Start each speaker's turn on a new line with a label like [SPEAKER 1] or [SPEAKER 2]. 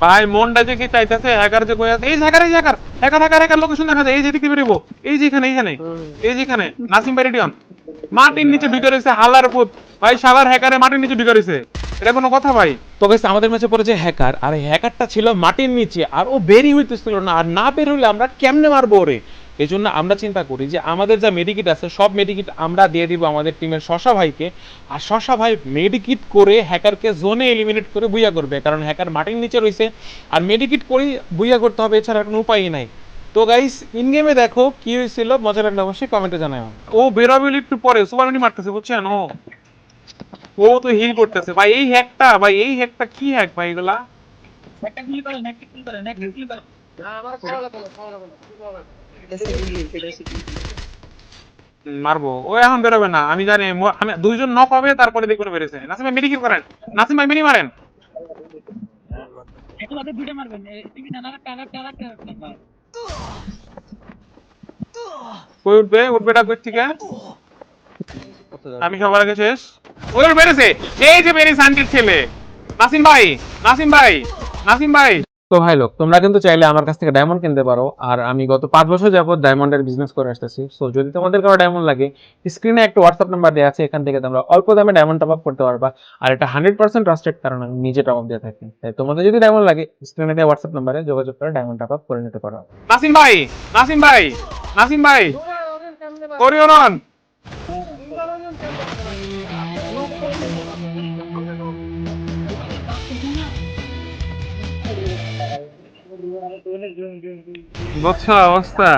[SPEAKER 1] ভাই মনটা যে কি চাইতেছে? হ্যাকার যে এই হ্যাকার এই hacker hacker hacker hacker location এই যে দেখতে এই এই নাসিম মাটির নিচে ঢুকে রয়েছে হালার পুত। ভাই সাবার হ্যাকারে মাটির নিচে ঢুকে রয়েছে। এটা কোনো কথা ভাই?
[SPEAKER 2] তো guys, আমাদের ম্যাচে পড়েছে হ্যাকার আর হ্যাকারটা ছিল মাটির নিচে আর ও বেরি হইতেছিল না। আর না বের হইলে আমরা কেমনে মারবো ওরে? এই জন্য আমরা চিন্তা করি যে আমাদের যা মেডিকিট আছে সব মেডিকিট আমরা দিয়ে দিব আমাদের টিমের শশা ভাইকে। আর শশা ভাই মেডিকিট করে হ্যাকারকে জোনে এলিমিনেট করে বুইয়া করবে কারণ হ্যাকার মাটির নিচে রয়েছে আর মেডিকিট করেই বুইয়া করতে হবে এছাড়া কোনো উপায়ই নাই। তো গাইস ইন গেমে দেখো কি হয়েছিল মজা লাগলে অবশ্যই কমেন্টে জানাই
[SPEAKER 1] ও বেরোবে একটু পরে সুপার মারতেছে বুঝছেন? ও। ও তো হিল করতেছে। ভাই এই হ্যাকটা ভাই এই হ্যাকটা কি হ্যাক ভাই এগুলা?
[SPEAKER 3] একটা একটা ক্লিক করেন একটা ক্লিক করেন
[SPEAKER 1] হুম, মারবো। ও এখন বেরোবে না আমি জানি আমি দুইজন নক হবে তারপরে দেখবেন বেরোছে নাসিম ভাই মেডিকেল করেন। নাসিম ভাই মিনি মারেন উঠবে? উঠবে আমি সবার আগে শেষ। ওই বেড়েছে এই যে বেরিয়েছে আন্টির ছেলে। নাসিম ভাই নাসিম ভাই নাসিম ভাই।
[SPEAKER 2] তো ভাই লোক তোমরা কিন্তু চাইলে আমার কাছ থেকে ডায়মন্ড কিনতে পারো। আর আমি গত পাঁচ বছর যাবত ডায়মন্ডের বিজনেস করে আসতেছি। সো যদি তোমাদের কারও ডায়মন্ড লাগে স্ক্রিনে একটা হোয়াটসঅ্যাপ নাম্বার দেওয়া আছে এখান থেকে তোমরা অল্প দামে ডায়মন্ড টপ আপ করতে পারবা। আর এটা হান্ড্রেড পার্সেন্ট ট্রাস্টেড কারণ আমি নিজে টপ আপ দিয়ে থাকি। তাই তোমাদের যদি ডায়মন্ড লাগে স্ক্রিনে দেওয়া হোয়াটসঅ্যাপ নাম্বারে যোগাযোগ করে ডায়মন্ড টপ আপ করে নিতে পারো।
[SPEAKER 1] নাসিম ভাই নাসিম ভাই নাসিম ভাই করিও বুঝছ অবস্থা?